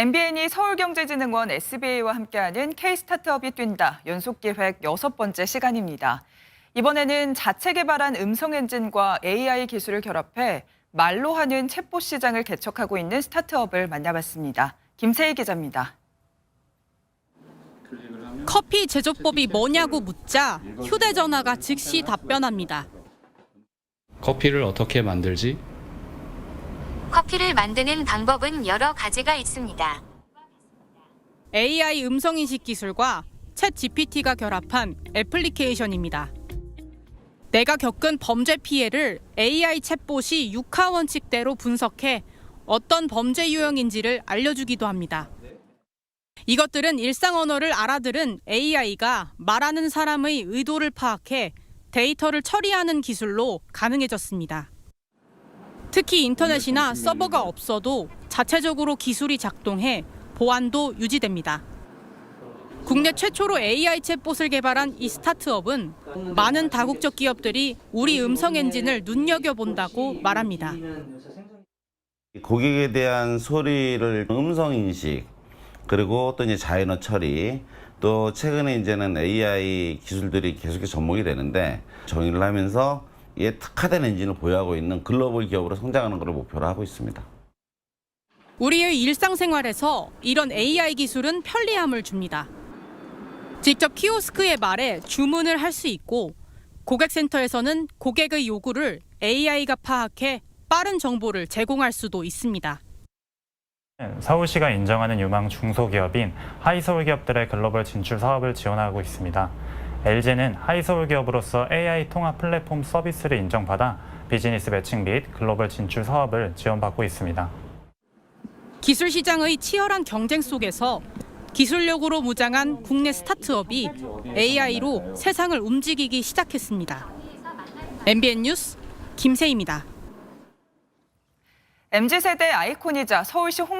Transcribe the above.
MBN이 서울경제진흥원 SBA와 함께하는 K-스타트업이 뛴다 연속 기획 여섯 번째 시간입니다. 이번에는 자체 개발한 음성 엔진과 AI 기술을 결합해 말로 하는 챗봇 시장을 개척하고 있는 스타트업을 만나봤습니다. 김세희 기자입니다. 커피 제조법이 뭐냐고 묻자 휴대전화가 즉시 답변합니다. 커피를 어떻게 만들지? 커피를 만드는 방법은 여러 가지가 있습니다. AI 음성인식 기술과 챗 GPT가 결합한 애플리케이션입니다. 내가 겪은 범죄 피해를 AI 챗봇이 육하 원칙대로 분석해 어떤 범죄 유형인지를 알려주기도 합니다. 이것들은 일상 언어를 알아들은 AI가 말하는 사람의 의도를 파악해 데이터를 처리하는 기술로 가능해졌습니다. 특히 인터넷이나 서버가 없어도 자체적으로 기술이 작동해 보안도 유지됩니다. 국내 최초로 AI 챗봇을 개발한 이 스타트업은 많은 다국적 기업들이 우리 음성 엔진을 눈여겨본다고 말합니다. 고객에 대한 소리를 음성 인식 그리고 또 이제 자연어 처리 또 최근에 이제는 AI 기술들이 계속해서 접목이 되는데 정의를 하면서 이 에 특화된 엔진을 보유하고 있는 글로벌 기업으로 성장하는 것을 목표로 하고 있습니다. 우리의 일상생활에서 이런 AI 기술은 편리함을 줍니다. 직접 키오스크에 말해 주문을 할 수 있고 고객센터에서는 고객의 요구를 AI가 파악해 빠른 정보를 제공할 수도 있습니다. 서울시가 인정하는 유망 중소기업인 하이서울 기업들의 글로벌 진출 사업을 지원하고 있습니다. LG는 하이서울 기업으로서 AI 통합 플랫폼 서비스를 인정받아 비즈니스 매칭 및 글로벌 진출 사업을 지원받고 있습니다. 기술 시장의 치열한 경쟁 속에서 기술력으로 무장한 국내 스타트업이 AI로 세상을 움직이기 시작했습니다. MBN 뉴스 김세희입니다. MZ세대 아이콘이자 서울시 홍